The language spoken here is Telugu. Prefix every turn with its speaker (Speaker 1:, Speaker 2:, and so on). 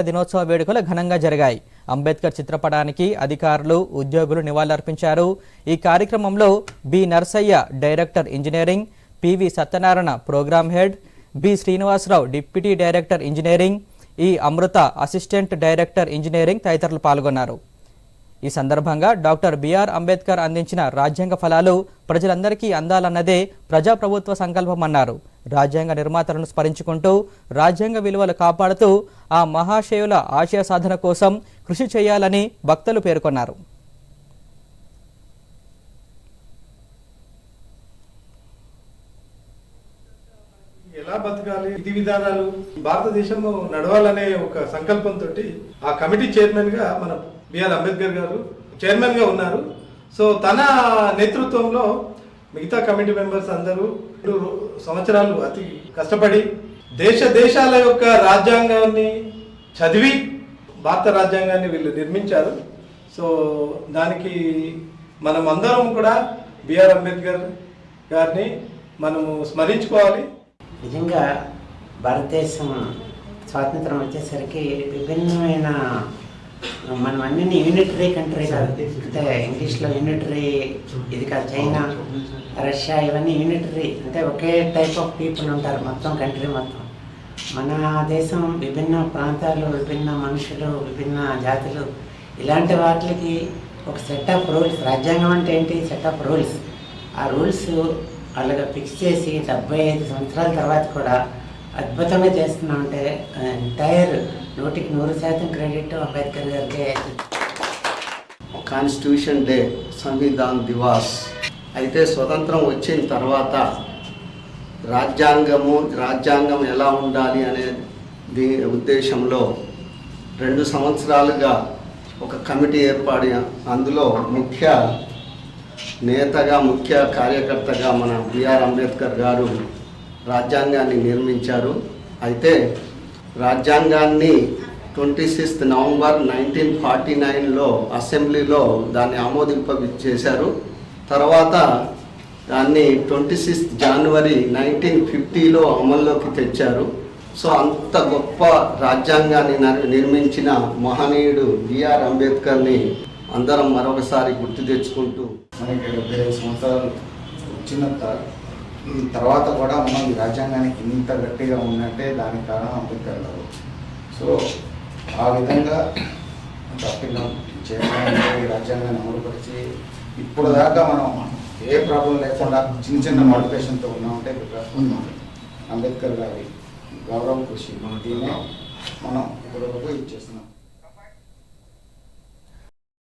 Speaker 1: దినోత్సవ వేడుకలు ఘనంగా జరిగాయి. అంబేద్కర్ చిత్రపటానికి అధికారులు ఉద్యోగులు నివాళులర్పించారు. ఈ కార్యక్రమంలో B. Narsaiah director engineering PV Satyanarayana program head B. Srinivasa Rao deputy director engineering E Amrita assistant director engineering తదితరులు పాల్గొన్నారు. ఈ సందర్భంగా డాక్టర్ బిఆర్ అంబేద్కర్ అందించిన రాజ్యాంగ ఫలాలు ప్రజలందరికీ అందాలన్నదే ప్రజాప్రభుత్వ సంకల్పమన్నారు రాజ్యాంగ నిర్మాతలను స్మరించుకుంటూ రాజ్యాంగ విలువలు కాపాడుతూ ఆ మహాశయుల ఆశయ సాధన కోసం కృషి చేయాలని భక్తులు పేర్కొన్నారు.
Speaker 2: ఎలా బతకాలి? విధి విధానాలు భారతదేశంలో నడవాలనే ఒక సంకల్పంతో ఆ కమిటీ చైర్మన్గా మన బిఆర్ అంబేద్కర్ గారు చైర్మన్గా ఉన్నారు. సో తన నేతృత్వంలో మిగతా కమిటీ మెంబర్స్ అందరూ సంవత్సరాలు అతి కష్టపడి దేశ దేశాల యొక్క రాజ్యాంగాన్ని చదివి భారత రాజ్యాంగాన్ని వీళ్ళు నిర్మించారు. సో దానికి మనం అందరం కూడా బిఆర్ అంబేద్కర్ గారిని మనము స్మరించుకోవాలి.
Speaker 3: నిజంగా భారతదేశం స్వాతంత్రం వచ్చేసరికి విభిన్నమైన మనం అన్ని యూనిటరీ కంట్రీ కాదు అంటే ఇంగ్లీష్లో యూనిటరీ ఇది కాదు చైనా రష్యా ఇవన్నీ యూనిటరీ అంటే ఒకే టైప్ ఆఫ్ పీపుల్ ఉంటారు మొత్తం కంట్రీ మొత్తం. మన దేశం విభిన్న ప్రాంతాలు విభిన్న మనుషులు విభిన్న జాతులు. ఇలాంటి వాటికి ఒక సెట్ ఆఫ్ రూల్స్ రాజ్యాంగం అంటే ఏంటి? సెట్ ఆఫ్ రూల్స్ ఆ రూల్స్ అలాగా ఫిక్స్ చేసి డెబ్బై ఐదు సంవత్సరాల తర్వాత కూడా అద్భుతంగా చేస్తున్నామంటే ఎంటైర్ నూటికి నూరు శాతం క్రెడిట్ అంబేద్కర్ గారికి.
Speaker 4: కాన్స్టిట్యూషన్ డే సంవిధాన్ దివాస్ అయితే స్వతంత్రం వచ్చిన తర్వాత రాజ్యాంగము రాజ్యాంగం ఎలా ఉండాలి అనే దీ ఉద్దేశంలో రెండు సంవత్సరాలుగా ఒక కమిటీ ఏర్పడి అందులో ముఖ్య నేతగా ముఖ్య కార్యకర్తగా మన బిఆర్ అంబేద్కర్ గారు రాజ్యాంగాన్ని నిర్మించారు. అయితే రాజ్యాంగాన్ని twenty sixth November nineteen forty నైన్లో అసెంబ్లీలో దాన్ని ఆమోదింప చేశారు తర్వాత దాన్ని ట్వంటీ సిక్స్త్ జనవరి నైన్టీన్ ఫిఫ్టీలో అమల్లోకి తెచ్చారు. సో అంత గొప్ప రాజ్యాంగాన్ని నిర్మించిన మహనీయుడు బిఆర్ అంబేద్కర్ని అందరం మరొకసారి గుర్తు తెచ్చుకుంటూ
Speaker 5: మనకి డెబ్బై సంవత్సరాలు వచ్చినంత తర్వాత కూడా మనం ఈ రాజ్యాంగానికి ఇంత గట్టిగా ఉన్నట్టే దానికి కారణం అంబేద్కర్ గారు. సో ఆ విధంగా గట్టిగా చేయడానికి ఈ రాజ్యాంగాన్ని అమలుపరిచి ఇప్పుడు దాకా మనం ఏ ప్రాబ్లం లేకుండా చిన్న చిన్న మోటివేషన్తో ఉన్నామంటే ఉన్నాం అంబేద్కర్ గారి గౌరవం కృషి దీన్నే మనం ఇప్పుడు ఇచ్చేస్తున్నాం